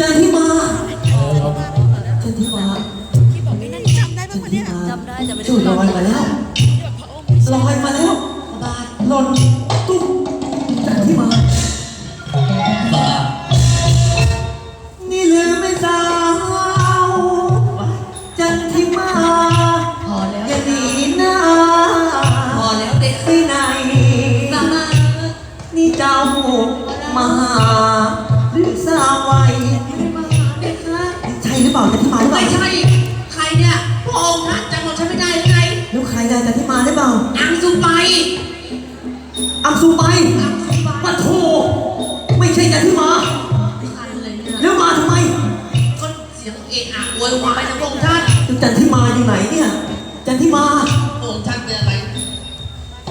จันทิมาจันทิมาจำได้ปะคนเนี้ยจำได้แต่ไม่ได้จู่ลอยมาแล้วลอยมาแล้วบาทหล่นตุ๊บจันทิมานี่ลืมไม่สาวจันทิมาพอแล้ว อย่าหนีหน้าพอแล้วเด็กไปไหนสามานี่เจ้ามาหา ไม่ล่าใช่ ใครเนี่ยพระองค์นะจำของฉันไม่ได้หรือไงแล้วใครได้จันทิมาหรือเปล่านางสุไปอังสูไปนางสุไปปะโถไม่ใช่จันทิมาคันเลยเนี่ยแล้วมาทำไมก็เสียงเอะอะโวยวายนะพระองค์ท่านจันทิมาอยู่ไหนเนี่ยจันทิมาพระองค์ท่านเป็นอะไร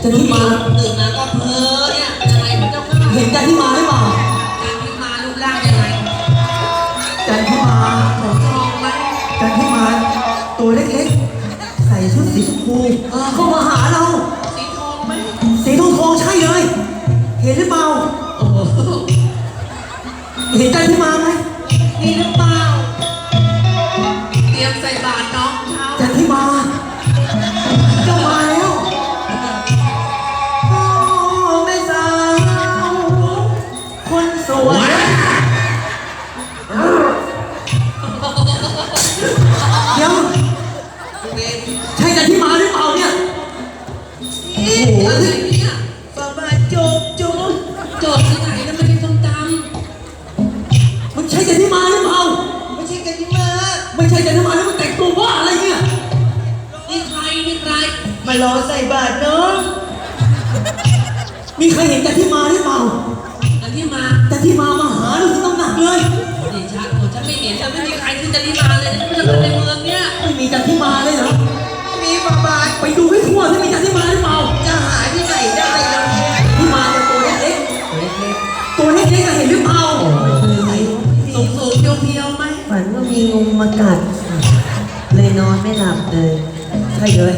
จันทิมาตื่นมาก็เพ้อเนี่ยยังไงพระเจ้าค่ะเห็นจันทิมาหรื ไหมจันทิมาตัวเล็กๆ ใส่ชุดสีชมพูเข้ามาหาเรา สีทองไหมสีทองทองใช่เลย เห็นหรือเปล่า เห็นจันทิมาไหมารอใส่บาตรเนาะมีใครเห็นจันทิมาหรือเปล่า อันที่มาจันทิมามาหาดูที่ตำหนักเลยเดชะโอ้ฉันไม่เห็นฉันไม่มีใครที่จะรีมาเลยฉันไม่ใช่คนในเมืองเนี่ยไม่มีจันทิมาเลยเหรอมีบาบาไปดูให้ทั่วที่มีจันทิมาหรือเปล่าจะหาที่ไหนได้ล่ะที่มาจะตัวเล็กๆตัวเล็กๆอะเห็นหรือเปล่าสูงสูงๆเพียวเพียวๆไหมฝันว่ามีงูมากัดเลยนอนไม่หลับเลยใช่เลย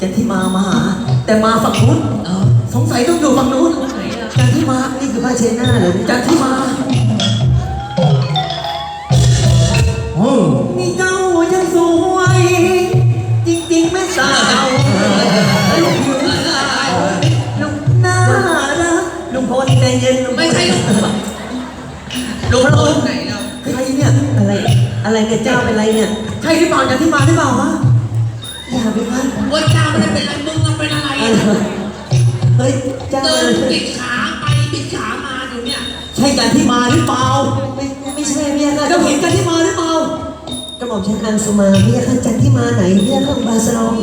จันทิมามาหา แต่มาฝั่งนู้นเออสงสัยต้องอยู่ฝั่งนู้นไหนอะจันทิมา นี่คือผ้าเช็ดหน้าเหรอจันทิมานี่เจ้ายังสวย จริงๆแม่สาวลูกผิวขาวลูกน่ารักลุงพลใจเย็นลุงพลไม่ใช่ลูกลูกลูกไหนเราใครเนี่ยอะไร อะไรเนี่ยเจ้าเป็นไรเนี่ย ใช่หรือเปล่าจันทิมาหรือเปล่าวะ อย่าไปพันว่าเจ้าไม่ได้เป็นอะไรมึงมันเป็นอะไรเออะอเฮ้ยเจ้าเดินปิดขาไปปิดขามาอยู่เนี่ย ใช่จันทิมาหรือเปล่าไม่ไม่ใช่พี่ค่ะเจ้าเห็นจันทิมาหรือเปล่ากระหม่อมฉันอังสุมาพี่ค่ะจันที่มาไหนพี่ค่ะบาสลอง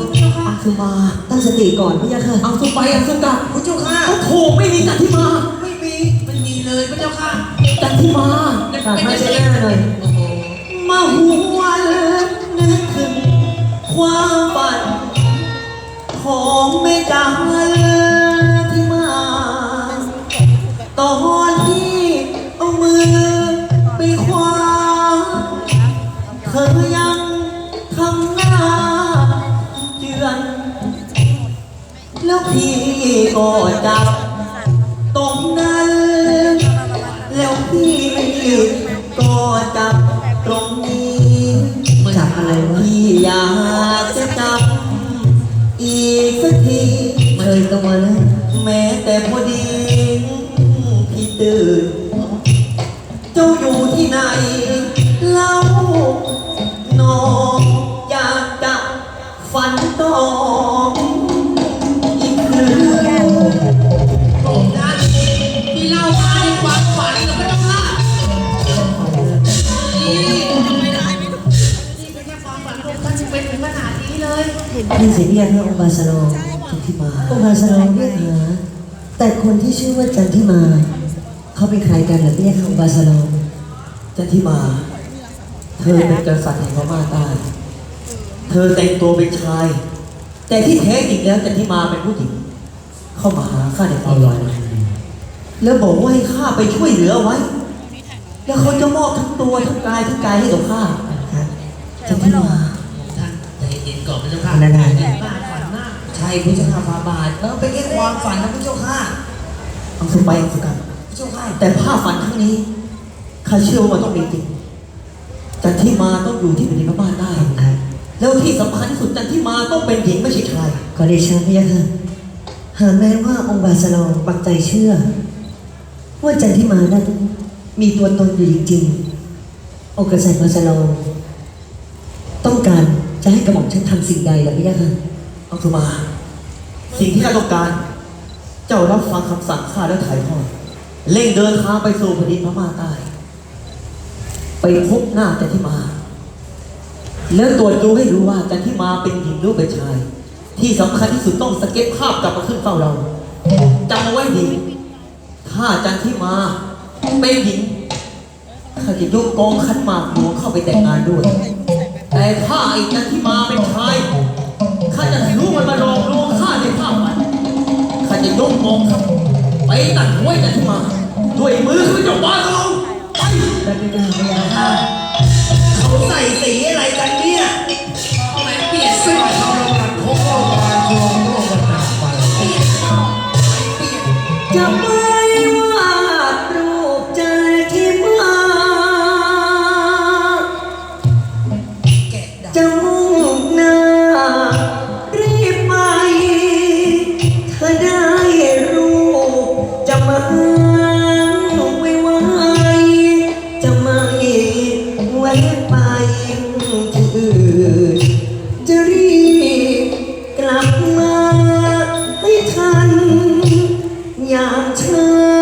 อังสุมาตั้งสติก่อนพี่ค่ะอังสุไปอังสุกะพระเจ้าค่ะโอ้โหไม่มีจันทิมา ไม่มีไม่มีเลยพระเจ้าค่ะจันทิมาฝากผ้าเช็ดหน้าหน่อยโอ้โหมาหวนนึกถึงความฝันของ แม่จังที่มา ตอนที่เอามือไปคว้าเธอยังทำหน้าเจือนแล้วพี่ก็จับตรงนั้น แล้วพี่ก็จับ เคยตัวแล้วแม้แต่พอดีพี่ตื่น เจ้าอยู่ที่ไหนเล่าน้องอยากจะฝันต่ออีกคืนพระองค์ท่านที่เล่ามาในความฝันกับพระเจ้าค่ะนี่ไม่ได้ไม่ได้นี่เป็นแค่ความฝันพระองท่านจะเป็นถึงขนาดนี้เลยนี่สิพี่ค่ะองค์บาสลอง จันทิมาองค์บาสลองพี่ค่ะแต่คนที่ชื่อว่าจันที่มา เขาเป็นใครกันเหรอพี่ค่ะองค์บาสลองจันทิมา เธอเป็นกษัตริย์แห่งพม่าใต้เธอแต่งตัวเป็นชาย แต่ที่แท้จริงแล้วจันทิมาเป็นผู้หญิง เข้ามาหาข้าในความฝันแล้วบอกว่าให้ข้าไปช่วยเหลือเอาไว้ แล้วเขาจะมอบทั้งตัวทั้งกายทั้งกายให้กับข้าครับจันที่มาท่านใจเย็นก่อนพระเจ้าค่ะ ใช่พระเจ้าค่ะฟาบาทเออเป็นแค่ความฝันนะพระเจ้าค่ะอังสุไปอังสุกันพระเจ้าค่ะแต่ภาพฝันครั้งนี้ข้าเชื่อว่ามันต้องเป็นจริงจันทิมาต้องอยู่ที่แผ่นดินพม่าใต้แล้วที่สำคัญที่สุดจันทิมาต้องเป็นหญิงไม่ใช่ชายขอเดชะพระยาค่ะหากแม้ว่าองค์บาสลองปักใจเชื่อ ว่าจันทิมานั้นมีตัวตนอยู่จริงๆองค์กษัตริย์บาสลองต้องการจะให้กระหม่อมฉันทำสิ่งใดล่ะพระยาค่ะเอาสุมา สิ่งที่ข้าต้องการ เจ้ารับฟังคำสั่งข้าและถ่ายทอดเร่งเดินทางไปสู่แผ่นดินพม่าใต้ ไปพบหน้าจันทิมา แล้วตรวจดูให้รู้ว่าจันทิมาเป็นหญิงหรือเป็นชาย ที่สำคัญที่สุดต้องสเก็ตภาพกลับมาขึ้นเฝ้าเราจำเอาไว้ดี ถ้าจันทิมาเป็นหญิงข้าจะยกกองขันหมากหลวงเข้าไปแต่งงานด้วย แต่ถ้าไอ้จันทิมา องไปตัดหัวไอ้จันมาด้วยมือข้าพเจ้าบ้าเราไปได้ไม่ได้พระ ชื่อ